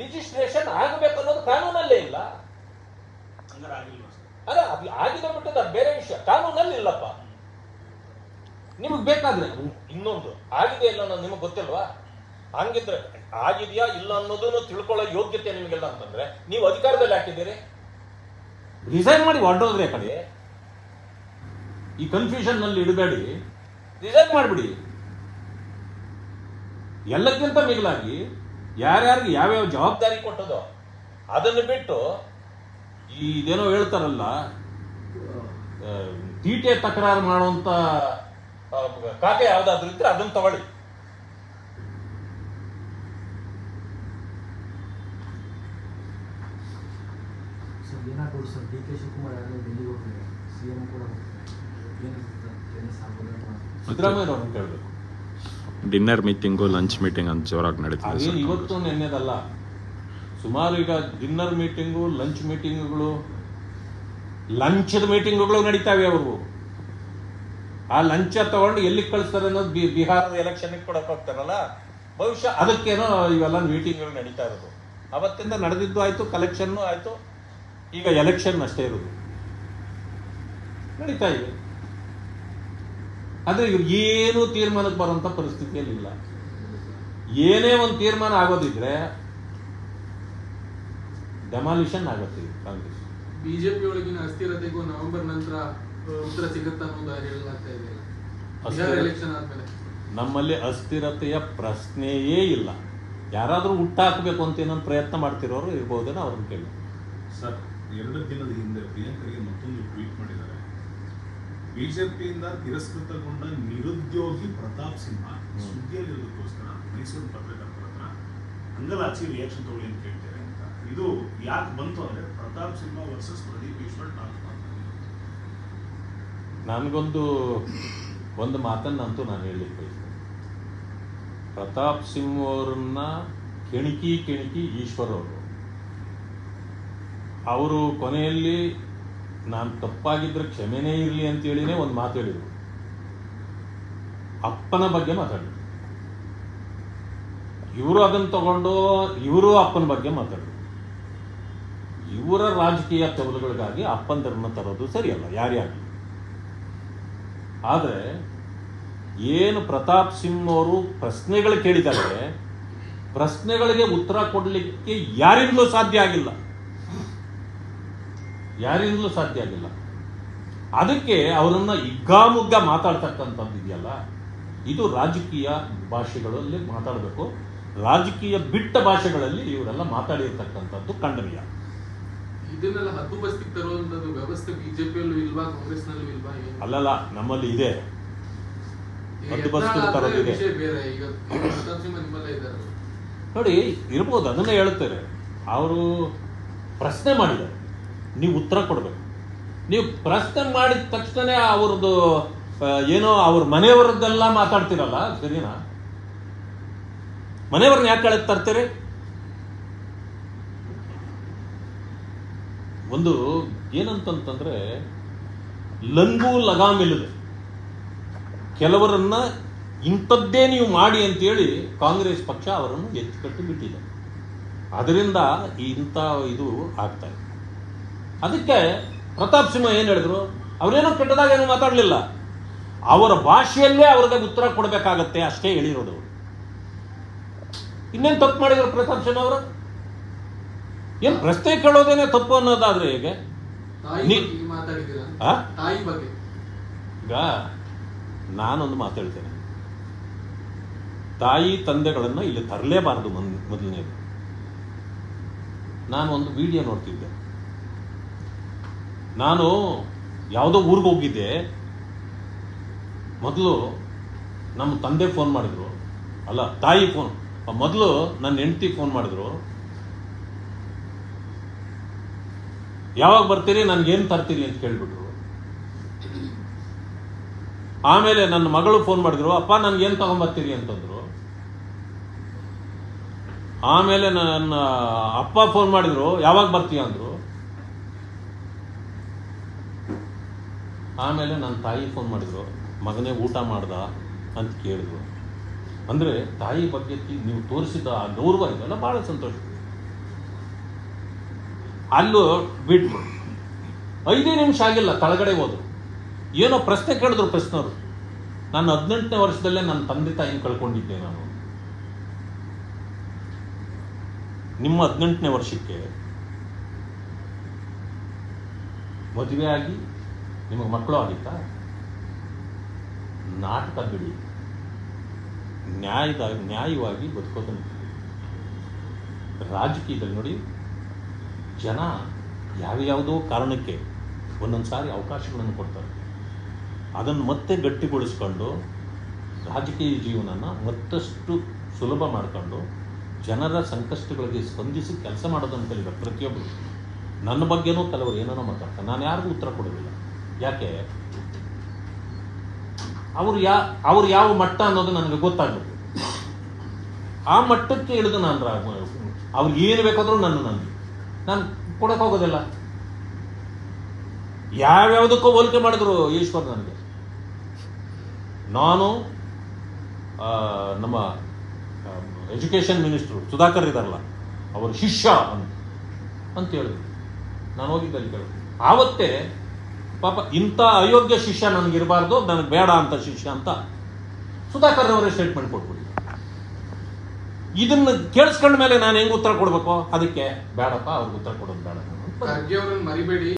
Registration ಆಗಬೇಕು ಅನ್ನೋದು ಕಾನೂನಲ್ಲೇ ಇಲ್ಲ. ಅಲ್ಲ ಅದು ಆಗಿದ ಮಟ್ಟದ ಬೇರೆ ವಿಷಯ. ಕಾನೂನಲ್ಲಿ ಇಲ್ಲಪ್ಪ. ನಿಮಗೆ ಬೇಕಾದ್ರೆ ಇನ್ನೊಂದು. ಆಗಿದೆ ಇಲ್ಲ ಅನ್ನೋದು ನಿಮಗೆ ಗೊತ್ತಿಲ್ವಾ? ಹಂಗಿದ್ರೆ ಆಗಿದೆಯಾ ಇಲ್ಲ ಅನ್ನೋದನ್ನು ತಿಳ್ಕೊಳ್ಳೋ ಯೋಗ್ಯತೆ ನಿಮಗೆಲ್ಲ ಅಂತಂದ್ರೆ ನೀವು ಅಧಿಕಾರದಲ್ಲಿ ಹಾಕಿದ್ದೀರಿ. ರಿಸೈನ್ ಮಾಡಿ ಹೊರಟೋದ್ರೆ ಕಡೆ ಈ ಕನ್ಫ್ಯೂಷನ್ನಲ್ಲಿ ಇಡಬೇಡಿ. ರಿಸೈನ್ ಮಾಡಿಬಿಡಿ. ಎಲ್ಲಕ್ಕಿಂತ ಮಿಗಿಲಾಗಿ ಯಾರ್ಯಾರಿಗೆ ಯಾವ್ಯಾವ ಜವಾಬ್ದಾರಿ ಕೊಟ್ಟದೋ ಅದನ್ನು ಬಿಟ್ಟು ಈ ಇದೇನೋ ಹೇಳ್ತಾರಲ್ಲ ತೀಟೆ ತಕರಾರು ಮಾಡುವಂತ ಖಾತೆ ಯಾವ್ದಾದ್ರು ಇದ್ರೆ ಅದನ್ನು ತಗೊಳ್ಳಿ. ಸರ್ ಏನಾಗ್ಬೋದು ಸರ್? ಡಿ ಕೆ ಶಿವಕುಮಾರ್ ಯಾರು? ಡೆಲ್ಲಿಗೆ ಹೋಗ್ತಾರೆ? ಸಿ ಎಂ ಕೂಡ ಹೋಗ್ತಾರೆ. ಏನಿರುತ್ತೆ ಚೇಂಜಸ್ ಆಗ್ಬೋದು ಅಥವಾ ಸಿದ್ದರಾಮಯ್ಯ ಅವ್ರನ್ನ ಕೇಳಬೇಕು. ಡಿನ್ನರ್ ಮೀಟಿಂಗು ಲಂಚ್ ಮೀಟಿಂಗ್ ಅಂತ ಜೋರಾಗಿ ನಡೀತಿದೆ ಸರ್. ಇವತ್ತು ನೆನ್ನೆದಲ್ಲ. ಸುಮಾರು ಈಗ ಡಿನ್ನರ್ ಮೀಟಿಂಗು ಲಂಚ್ ಮೀಟಿಂಗ್ಗಳು ಲಂಚದ ಮೀಟಿಂಗ್ಗಳು ನಡೀತಾವೆ ಅವರು ಆ ಲಂಚ ತಗೊಂಡು ಎಲ್ಲಿ ಕಳಿಸ್ತಾರೆ ಅನ್ನೋದು ಬಿ- ಬಿಹಾರದ ಎಲೆಕ್ಷನ್ಗೆ ಕೊಡಕ್ ಹೋಗ್ತಾರಲ್ಲ? ಬಹುಶಃ ಅದಕ್ಕೇನೋ ಇವೆಲ್ಲ ಮೀಟಿಂಗ್ಗಳು ನಡೀತಾ ಇರೋದು. ಅವತ್ತಿಂದ ನಡೆದಿದ್ದು ಆಯಿತು ಕಲೆಕ್ಷನ್ನು ಆಯಿತು. ಈಗ ಎಲೆಕ್ಷನ್ ಅಷ್ಟೇ ಇರೋದು. ನಡೀತಾ ಇದೆ. ಆದ್ರೆ ಇವ್ರು ಏನು ತೀರ್ಮಾನಕ್ಕೆ ಬರುವಂತ ಪರಿಸ್ಥಿತಿಯಲ್ಲಿ ಇಲ್ಲ. ಏನೇ ಒಂದು ತೀರ್ಮಾನ ಆಗೋದಿದ್ರೆ ಡೆಮಾಲಿಷನ್ ಆಗುತ್ತೆ ಕಾಂಗ್ರೆಸ್. ಬಿಜೆಪಿ ಒಳಗಿನ ಅಸ್ಥಿರತೆಗೂ ನವೆಂಬರ್ ನಂತರ ಉತ್ತರ ಸಿಗುತ್ತಾ ಹೇಳಲಾಗ್ತಾ ಇದೆ. ನಮ್ಮಲ್ಲಿ ಅಸ್ಥಿರತೆಯ ಪ್ರಶ್ನೆಯೇ ಇಲ್ಲ. ಯಾರಾದ್ರೂ ಹುಟ್ಟಾಕಬೇಕು ಅಂತ ಏನೋ ಪ್ರಯತ್ನ ಮಾಡ್ತಿರೋರು ಇರ್ಬೋದೇನೋ ಅವ್ರನ್ನ ಕೇಳಿ. ಸರ್ ಎರಡು ದಿನದ ಹಿಂದೆ ಪ್ರಿಯಾಂಕರಿಗೆ ಮತ್ತೊಂದು ಟ್ವೀಟ್ ಬಿಜೆಪಿಯಿಂದ ತಿರಸ್ಕೃತಗೊಂಡ ನಿರುದ್ಯೋಗಿ ಪ್ರತಾಪ್ ಸಿಂಹ ಸುದ್ದಿಯಲ್ಲಿರೋದಕ್ಕೋಸ್ಕರ ಮೈಸೂರು ಪತ್ರಕರ್ತರ ಹತ್ರ ಅಂಗಲಾಚಿ ರಿಯಾಕ್ಷನ್ ತಗೊಳ್ಳಿ ಅಂತ ಕೇಳ್ತಾರೆ ಅಂತ. ಇದು ಯಾಕೆ ಬಂತು ಅಂದ್ರೆ ಪ್ರತಾಪ್ ಸಿಂಹ ವರ್ಸಸ್ ಪ್ರದೀಪ್ ಈಶ್ವರ್ ಟಾಕ್ ನನಗೊಂದು ಒಂದು ಮಾತನ್ನಂತೂ ನಾನು ಹೇಳಲಿಕ್ಕೆ ಬಯಸ್ತೇನೆ. ಪ್ರತಾಪ್ ಸಿಂಹ ಅವರನ್ನ ಕೆಣಕಿ ಕೆಣಕಿ ಈಶ್ವರ್ ಅವರು. ಅವರು ಕೊನೆಯಲ್ಲಿ ನಾನು ತಪ್ಪಾಗಿದ್ರೆ ಕ್ಷಮೆನೇ ಇರಲಿ ಅಂತೇಳಿನೇ ಒಂದು ಮಾತು ಹೇಳಿದರು. ಅಪ್ಪನ ಬಗ್ಗೆ ಮಾತಾಡಿದ್ರು ಇವರು ಅದನ್ನು ತಗೊಂಡು, ಇವರು ಅಪ್ಪನ ಬಗ್ಗೆ ಮಾತಾಡಿದ್ರು ಇವರ ರಾಜಕೀಯ ತೆವಲುಗಳಿಗಾಗಿ ಅಪ್ಪಂದರನ್ನ ತರೋದು ಸರಿಯಲ್ಲ ಯಾರ್ಯಾರು ಆದರೆ, ಏನು ಪ್ರತಾಪ್ ಸಿಂಗ್ ಅವರು ಪ್ರಶ್ನೆಗಳು ಕೇಳಿದ್ದಾರೆ ಪ್ರಶ್ನೆಗಳಿಗೆ ಉತ್ತರ ಕೊಡಲಿಕ್ಕೆ ಯಾರಿಂದಲೂ ಸಾಧ್ಯ ಆಗಿಲ್ಲ. ಯಾರಿಂದಲೂ ಸಾಧ್ಯ ಆಗಿಲ್ಲ. ಅದಕ್ಕೆ ಅವರನ್ನು ಇಗ್ಗಾಮುಗ್ಗ ಮಾತಾಡ್ತಕ್ಕಂಥದ್ದು ಇದೆಯಲ್ಲ? ಇದು ರಾಜಕೀಯ ಭಾಷೆಗಳಲ್ಲಿ ಮಾತಾಡಬೇಕು. ರಾಜಕೀಯ ಬಿಟ್ಟ ಭಾಷೆಗಳಲ್ಲಿ ಇವರೆಲ್ಲ ಮಾತಾಡಿರ್ತಕ್ಕಂಥದ್ದು ಖಂಡನೀಯ. ಇದನ್ನೆಲ್ಲ ಹದ್ದುಬಸ್ತಿಗೆ ತರುವಂತದ್ದು ವ್ಯವಸ್ಥೆ ಬಿಜೆಪಿಯಲ್ಲೂ ಇಲ್ವಾ ಕಾಂಗ್ರೆಸ್ನಲ್ಲೂ ಇಲ್ವಾ ಅಲ್ಲಲ್ಲ ನಮ್ಮಲ್ಲಿ ಇದೆ. ಹದ್ದುಬಸ್ತಿಗೆ ತರೋದಿದೆ. ನೋಡಿ ಇರ್ಬೋದು ಅದನ್ನೇ ಹೇಳ್ತಾರೆ ಅವರು ಪ್ರಶ್ನೆ ಮಾಡಿದ್ದಾರೆ. ನೀವು ಉತ್ತರ ಕೊಡಬೇಕು. ನೀವು ಪ್ರಶ್ನೆ ಮಾಡಿದ ತಕ್ಷಣ ಅವ್ರದ್ದು ಏನೋ ಅವ್ರ ಮನೆಯವರದ್ದೆಲ್ಲ ಮಾತಾಡ್ತಿರಲ್ಲ, ಸರಿನಾ? ಮನೆಯವ್ರನ್ನ ಯಾಕೆ ಕಳೆದ ತರ್ತೀರಿ? ಒಂದು ಏನಂತಂತಂದ್ರೆ, ಲಂಗು ಲಗಾಮಿಲ್ಲದೆ ಕೆಲವರನ್ನ ಇಂಥದ್ದೇ ನೀವು ಮಾಡಿ ಅಂತೇಳಿ ಕಾಂಗ್ರೆಸ್ ಪಕ್ಷ ಅವರನ್ನು ಎತ್ತಿಕಟ್ಟು ಬಿಟ್ಟಿದೆ. ಅದರಿಂದ ಇಂಥ ಇದು ಆಗ್ತಾ ಇದೆ. ಅದಕ್ಕೆ ಪ್ರತಾಪ್ ಸಿಂಹ ಏನು ಹೇಳಿದ್ರು? ಅವರೇನೋ ಕೆಟ್ಟದಾಗ ಏನೂ ಮಾತಾಡಲಿಲ್ಲ. ಅವರ ಭಾಷೆಯಲ್ಲೇ ಅವ್ರಿಗೆ ಉತ್ತರ ಕೊಡಬೇಕಾಗತ್ತೆ ಅಷ್ಟೇ ಹೇಳಿರೋದು ಇನ್ನೇನ್ ಇನ್ನೇನು ತಪ್ಪು ಮಾಡಿದ್ರು ಪ್ರತಾಪ್ ಸಿಂಹ ಅವರು? ಏನು ಪ್ರಶ್ನೆ ಕೇಳೋದೇನೆ ತಪ್ಪು ಅನ್ನೋದಾದ್ರೆ ಹೇಗೆ? ಈಗ ನಾನೊಂದು ಮಾತಾಡ್ತೇನೆ ತಾಯಿ ತಂದೆಗಳನ್ನು ಇಲ್ಲಿ ತರಲೇಬಾರದು ಮೊದಲನೇದು. ನಾನು ಒಂದು ವಿಡಿಯೋ ನೋಡ್ತಿದ್ದೆ. ನಾನು ಯಾವುದೋ ಊರಿಗೆ ಹೋಗಿದ್ದೆ. ಮೊದಲು ನಮ್ಮ ತಂದೆ ಫೋನ್ ಮಾಡಿದ್ರು. ಅಲ್ಲ, ತಾಯಿ ಫೋನ್. ಮೊದಲು ನನ್ನ ಹೆಂಡತಿ ಫೋನ್ ಮಾಡಿದ್ರು. ಯಾವಾಗ ಬರ್ತೀರಿ ನನಗೇನು ತರ್ತೀರಿ ಅಂತ ಕೇಳಿಬಿಟ್ರು. ಆಮೇಲೆ ನನ್ನ ಮಗಳು ಫೋನ್ ಮಾಡಿದ್ರು, ಅಪ್ಪ, ನನಗೇನು ತಗೊಂಬರ್ತೀರಿ ಅಂತಂದ್ರು. ಆಮೇಲೆ ನನ್ನ ಅಪ್ಪ ಫೋನ್ ಮಾಡಿದ್ರು, ಯಾವಾಗ ಬರ್ತೀಯ? ಅಂದ್ರು. ಆಮೇಲೆ ನನ್ನ ತಾಯಿ ಫೋನ್ ಮಾಡಿದ್ರು, ಮಗನೇ ಊಟ ಮಾಡ್ದ? ಅಂತ ಕೇಳಿದ್ರು. ಅಂದರೆ ತಾಯಿ ಬಗ್ಗೆ ನೀವು ತೋರಿಸಿದ ಆ ಗೌರವ ಇದೆಲ್ಲ ಭಾಳ ಸಂತೋಷ. ಅಲ್ಲೂ ಬಿಟ್ಟು ಐದೇ ನಿಮಿಷ ಆಗಿಲ್ಲ, ತಳಗಡೆ ಹೋದ್ರು. ಏನೋ ಪ್ರಶ್ನೆ ಕೇಳಿದ್ರು ಪ್ರಶ್ನವರು. ನಾನು ಹದಿನೆಂಟನೇ ವರ್ಷದಲ್ಲೇ ನನ್ನ ತಂದೆ ತಾಯಿನ ಕಳ್ಕೊಂಡಿದ್ದೆ ನಾನು. ನಿಮ್ಮ ಹದಿನೆಂಟನೇ ವರ್ಷಕ್ಕೆ ಮದುವೆ ಆಗಿ ನಿಮಗೆ ಮಕ್ಕಳು ಆಗಿತ್ತಾ? ನಾಟಕ ಬಿಡಿ. ನ್ಯಾಯದ, ನ್ಯಾಯವಾಗಿ ಬದುಕೋದನ್ನು ರಾಜಕೀಯದಲ್ಲಿ ನೋಡಿ, ಜನ ಯಾವ್ಯಾವುದೋ ಕಾರಣಕ್ಕೆ ಒಂದೊಂದು ಸಾರಿ ಅವಕಾಶಗಳನ್ನು ಕೊಡ್ತಾರೆ. ಅದನ್ನು ಮತ್ತೆ ಗಟ್ಟಿಗೊಳಿಸ್ಕೊಂಡು, ರಾಜಕೀಯ ಜೀವನನ ಮತ್ತಷ್ಟು ಸುಲಭ ಮಾಡಿಕೊಂಡು, ಜನರ ಸಂಕಷ್ಟಗಳಿಗೆ ಸ್ಪಂದಿಸಿ ಕೆಲಸ ಮಾಡೋದನ್ನು ಹೇಳಿದ್ದಾರೆ ಪ್ರತಿಯೊಬ್ಬರು ನನ್ನ ಬಗ್ಗೆನೂ ಕೆಲವರು ಏನೇನೋ ಮಾತಾಡ್ತಾರೆ. ನಾನು ಯಾರಿಗೂ ಉತ್ತರ ಕೊಡೋದಿಲ್ಲ ಯಾಕೆ? ಅವರು ಯಾ ಅವ್ರು ಯಾವ ಮಟ್ಟ ಅನ್ನೋದು ನನಗೆ ಗೊತ್ತಾಗಬೇಕು. ಆ ಮಟ್ಟಕ್ಕೆ ಇಳಿದು ನಾನು ಅವ್ರಿಗೆ ಏನು ಬೇಕಾದರೂ ನನ್ನ ನನಗೆ ನಾನು ಕೊಡಕ್ಕೆ ಹೋಗೋದಿಲ್ಲ. ಯಾವ್ಯಾವುದಕ್ಕೂ ಹೋಲಿಕೆ ಮಾಡಿದ್ರು ಈಶ್ವರ್ ನನಗೆ. ನಾನು ನಮ್ಮ ಎಜುಕೇಷನ್ ಮಿನಿಸ್ಟ್ರು ಸುಧಾಕರ್ ಇದಾರಲ್ಲ ಅವರು ಶಿಷ್ಯ ಅಂತ ಅಂತ ಹೇಳಿದ್ರು. ನಾನು ಹೋಗಿದ್ದಲ್ಲಿ ಕೇಳಿದ್ರು. ಆವತ್ತೇ ಪಾಪ ಇಂಥ ಅಯೋಗ್ಯ ಶಿಷ್ಯ ನನಗಿರಬಾರ್ದು, ನನಗೆ ಬೇಡ ಅಂತ ಶಿಷ್ಯ ಅಂತ ಸುಧಾಕರ್ ಅವರೇ ಸ್ಟೇಟ್ಮೆಂಟ್ ಕೊಟ್ಬಿಡಿ ಇದನ್ನ ಕೇಳಿಸ್ಕೊಂಡ ಮೇಲೆ ನಾನು ಹೆಂಗೆ ಉತ್ತರ ಕೊಡಬೇಕು? ಅದಕ್ಕೆ, ಬೇಡಪ್ಪ, ಅವ್ರಿಗೆ ಉತ್ತರ ಕೊಡೋದು ಬೇಡ ಮರಿಬೇಡಿ.